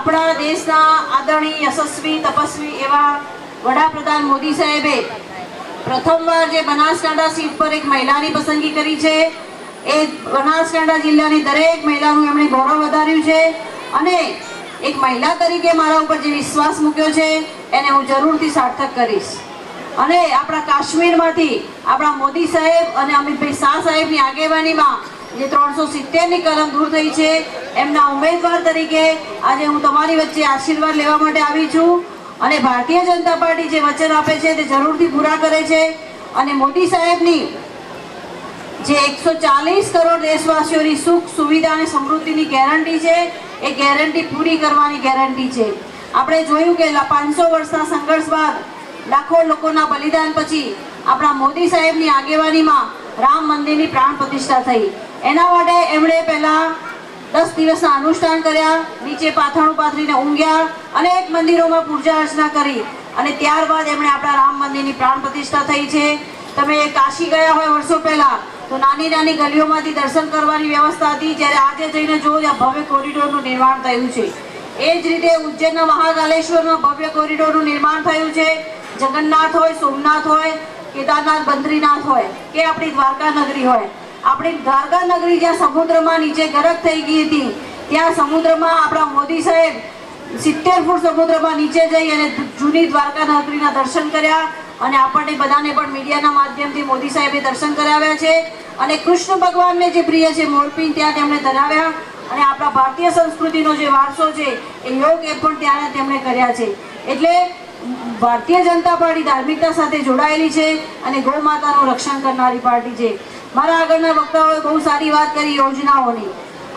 આપણા દેશના આદરણીય, યશસ્વી, તપસ્વી એવા વડાપ્રધાન મોદી સાહેબે પ્રથમવાર જે બનાસકાંઠા સીટ પર એક મહિલાની પસંદગી કરી છે. એ બનાસકાંઠા જિલ્લાની દરેક મહિલાનું એમણે ગૌરવ વધાર્યું છે અને એક મહિલા તરીકે મારા ઉપર જે વિશ્વાસ મૂક્યો છે, એને હું જરૂરથી સાર્થક કરીશ. અને આપણા કાશ્મીરમાંથી આપણા મોદી સાહેબ અને અમિતભાઈ શાહ સાહેબની આગેવાનીમાં જે ત્રણસો સિત્તેરની કલમ દૂર થઈ છે. એમના ઉમેદવાર તરીકે આજે હું તમારી વચ્ચે આશીર્વાદ લેવા માટે આવી છું. અને ભારતીય જનતા પાર્ટી જે વચન આપે છે તે જરૂરથી પૂરા કરે છે. અને મોદી સાહેબની જે એકસો ચાલીસ કરોડ દેશવાસીઓની સુખ, સુવિધા અને સમૃદ્ધિની ગેરંટી છે, એ ગેરંટી પૂરી કરવાની ગેરંટી છે. આપણે જોયું કે પાંચસો વર્ષના સંઘર્ષ બાદ લાખો લોકોના બલિદાન પછી આપણા મોદી સાહેબની આગેવાનીમાં રામ મંદિરની પ્રાણ પ્રતિષ્ઠા થઈ. એના માટે એમણે પહેલાં દસ દિવસના અનુષ્ઠાન કર્યા, નીચે પાથરણું પાથરીને ઊંઘ્યા અનેક મંદિરોમાં પૂજા અર્ચના કરી. અને ત્યારબાદ એમણે આપણા રામ મંદિરની પ્રાણ પ્રતિષ્ઠા થઈ છે. તમે કાશી ગયા હોય વર્ષો પહેલાં, તો નાની નાની ગલીઓમાંથી દર્શન કરવાની વ્યવસ્થા હતી. જ્યારે આજે જઈને જો ભવ્ય કોરિડોરનું નિર્માણ થયું છે. એ જ રીતે ઉજ્જૈનના મહાકાલેશ્વરમાં ભવ્ય કોરિડોરનું નિર્માણ થયું છે. જગન્નાથ હોય, સોમનાથ હોય, કેદારનાથ, બદ્રીનાથ હોય, કે આપણી દ્વારકા નગરી હોય. આપણી દ્વારકા નગરી જ્યાં સમુદ્રમાં નીચે ગરક થઈ ગઈ હતી, ત્યાં સમુદ્રમાં આપણા મોદી સાહેબ સિત્તેર ફૂટ સમુદ્રમાં નીચે જઈ અને જૂની દ્વારકા નગરીના દર્શન કર્યા અને આપણને બધાને પણ મીડિયાના માધ્યમથી મોદી સાહેબે દર્શન કરાવ્યા છે. અને કૃષ્ણ ભગવાનને જે પ્રિય છે મોરપીન ત્યાં તેમણે ધરાવ્યા અને આપણા ભારતીય સંસ્કૃતિનો જે વારસો છે, એ યોગ એ પણ ત્યાં તેમણે કર્યા છે. એટલે ભારતીય જનતા પાર્ટી ધાર્મિકતા સાથે જોડાયેલી છે અને ગૌ માતાનું રક્ષણ કરનારી પાર્ટી છે. મારા આગળના વક્તાઓએ બહુ સારી વાત કરી યોજનાઓની.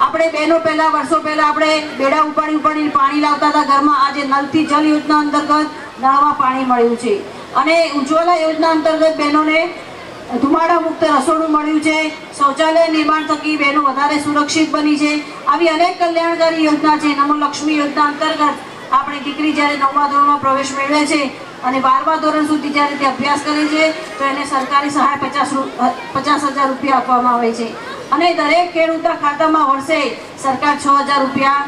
આપણે બહેનો પહેલા, વર્ષો પહેલા આપણે બેડા ઉપાડી ઉપાડીને પાણી લાવતા હતા. ઘરમાં આજે નલથી જલ યોજના અંતર્ગત નળમાં પાણી મળ્યું છે. અને ઉજ્જવલા યોજના અંતર્ગત બહેનોને ધુમાડા મુક્ત રસોડું મળ્યું છે. શૌચાલય નિર્માણ થકી બહેનો વધારે સુરક્ષિત બની છે. આવી અનેક કલ્યાણકારી યોજના છે. નમો લક્ષ્મી યોજના અંતર્ગત આપણી દીકરી જ્યારે નવમા ધોરણમાં પ્રવેશ મેળવે છે અને બારમા ધોરણ સુધી જ્યારે તે અભ્યાસ કરે છે, તો એને સરકારી સહાય પચાસ પચાસ હજાર રૂપિયા આપવામાં આવે છે. અને દરેક ખેડૂતના ખાતામાં વર્ષે સરકાર છ હજાર રૂપિયા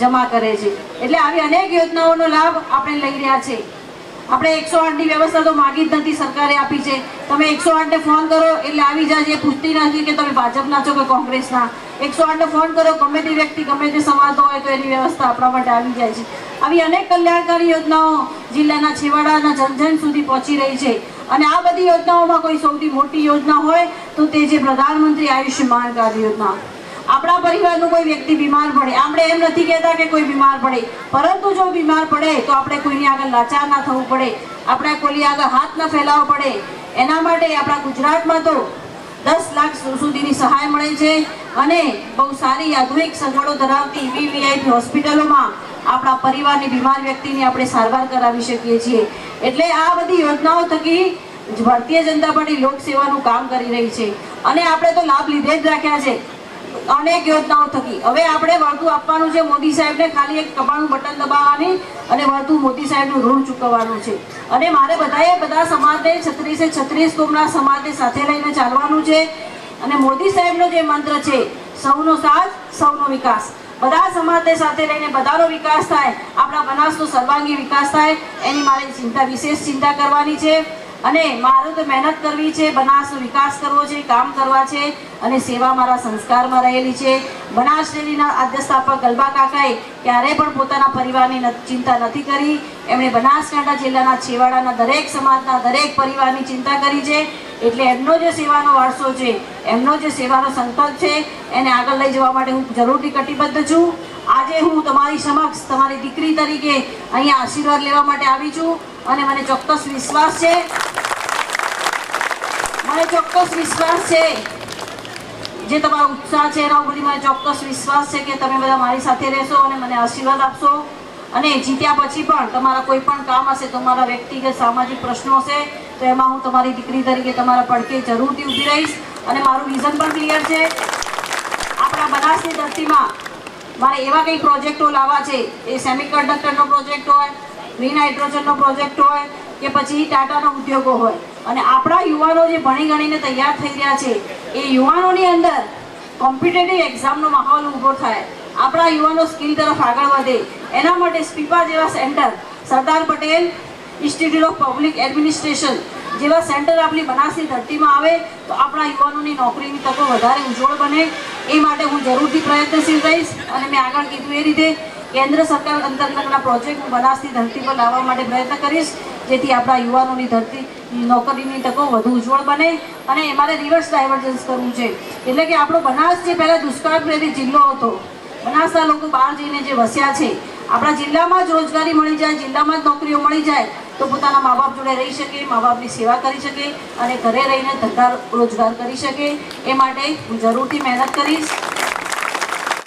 જમા કરે છે. એટલે આવી અનેક યોજનાઓનો લાભ આપણે લઈ રહ્યા છે. આપણે એકસો આઠની વ્યવસ્થા તો માગી જ નથી સરકારે આપી છે. તમે એકસો આઠને ફોન કરો એટલે આવી જાય છે. પૂછતી નથી કે તમે ભાજપના છો કે કોંગ્રેસના. એકસો આઠને ફોન કરો, ગમે તે વ્યક્તિ, ગમે તે સમાજ હોય તો એની વ્યવસ્થા આપણા માટે આવી જાય છે. આવી અનેક કલ્યાણકારી યોજનાઓ જિલ્લાના છેવાડાના જનજન સુધી પહોંચી રહી છે. અને આ બધી યોજનાઓમાં કોઈ સૌથી મોટી યોજના હોય તો તે છે પ્રધાનમંત્રી આયુષ્યમાન કાર્ડ યોજના. આપણા પરિવારનું કોઈ વ્યક્તિ બીમાર પડે. આપણે એમ નથી કહેતા કે કોઈ બીમાર પડે. પરંતુ જો બીમાર પડે, તો આપણે કોઈની આગળ લાચાર ના થવું પડે. આપણે કોઈની આગળ હાથ ન ફેલાવવો પડે. એના માટે આપણા ગુજરાતમાં તો દસ લાખ સુધીની સહાય મળે છે. અને બહુ સારી આધુનિક સગવડો ધરાવતી વીવીઆઈપી હોસ્પિટલોમાં આપણા પરિવારની બીમાર વ્યક્તિની આપણે સારવાર કરાવી શકીએ છીએ. એટલે આ બધી યોજનાઓ થકી ભારતીય જનતા પાર્ટી લોકસેવાનું કામ કરી રહી છે. અને આપણે તો લાભ લીધે જ રાખ્યા છે. અનેક યોજનાઓ થકી. હવે આપણે વળતું આપવાનું છે મોદી સાહેબને ખાલી એક કપાળનું બટન દબાવવાની અને વળતું મોદી સાહેબનું ઋણ ચૂકવવાનું છે. અને મારે બધાએ બધા સમાજને છત્રીસે છત્રીસ કોમના સમાજને સાથે લઈને ચાલવાનું છે. અને મોદી સાહેબનો જે મંત્ર છે, સૌનો સાથ, સૌનો વિકાસ. બધા સમાજને સાથે લઈને બધાનો વિકાસ થાય, આપણા બનાસનો સર્વાંગી વિકાસ થાય, એની મારે ચિંતા, વિશેષ ચિંતા કરવાની છે. અને મારું તો મહેનત કરવી છે બનાસ વિકાસ કરવો છે, કામ કરવા છે અને સેવા મારા સંસ્કારમાં રહેલી છે. બનાસ ડેરીના અધ્યસ્થાપક ગલબા કાકાએ ક્યારેય પણ પોતાના પરિવારની ચિંતા નથી કરી. એમણે બનાસકાંઠા જિલ્લાના છેવાડાના દરેક સમાજના દરેક પરિવારની ચિંતા કરી છે. એટલે એમનો જે સેવાનો વારસો છે, એમનો જે સેવાનો સંકલ્પ છે, એને આગળ લઈ જવા માટે હું જરૂરથી કટિબદ્ધ છું. આજે હું તમારી સમક્ષ તમારી દીકરી તરીકે અહીંયા આશીર્વાદ લેવા માટે આવી છું અને મને ચોક્કસ વિશ્વાસ છે. મને ચોક્કસ વિશ્વાસ છે. જે તમારો ઉત્સાહ છે એના ઉપરથી મને ચોક્કસ વિશ્વાસ છે કે તમે બધા મારી સાથે રહેશો અને મને આશીર્વાદ આપશો. અને જીત્યા પછી પણ તમારા કોઈ પણ કામ હશે તમારા વ્યક્તિગત સામાજિક પ્રશ્નો હશે, તો એમાં હું તમારી દીકરી તરીકે તમારા પડકે જરૂરથી ઊભી રહીશ. અને મારું વિઝન પણ ક્લિયર છે. આપણા બનાસની ધરતીમાં મારે એવા કંઈ પ્રોજેક્ટો લાવવા છે. એ સેમિકન્ડક્ટરનો પ્રોજેક્ટ હોય, ગ્રીન હાઇડ્રોજનનો પ્રોજેક્ટ હોય, કે પછી ટાટાનો ઉદ્યોગો હોય. અને આપણા યુવાનો જે ભણી ગણીને તૈયાર થઈ રહ્યા છે, એ યુવાનોની અંદર કોમ્પિટેટિવ એક્ઝામનો માહોલ ઊભો થાય. આપણા યુવાનો સ્કિલ તરફ આગળ વધે. એના માટે સ્પીપા જેવા centre, Sardar Patel institute of public administration જેવા સેન્ટર આપણી બનાસની ધરતીમાં આવે, તો આપણા યુવાનોની નોકરીની તકો વધારે ઉજ્જવળ બને. એ માટે હું જરૂરથી પ્રયત્નશીલ રહીશ અને મેં આગળ કીધું એ રીતે કેન્દ્ર સરકાર અંતર્ગતના પ્રોજેક્ટ હું બનાસની ધરતી પર લાવવા માટે પ્રયત્ન કરીશ. જેથી આપણા યુવાનોની ધરતી નોકરીની તકો વધુ ઉજ્જવળ બને અને અમારે રિવર્સ ડાયવર્જન્સ કરવું છે. એટલે કે આપણો બનાસ જે પહેલાં દુષ્કાળ પ્રેરિત જિલ્લો હતો, બનાસના લોકો બહાર જઈને જે વસ્યા છે, આપણા જિલ્લામાં જ રોજગારી મળી જાય, જિલ્લામાં જ નોકરીઓ મળી જાય, તો પોતાના મા બાપ જોડે રહી શકે મા બાપની સેવા કરી શકે અને ઘરે રહીને ધંધા રોજગાર કરી શકે. એ માટે હું જરૂરથી મહેનત કરીશ.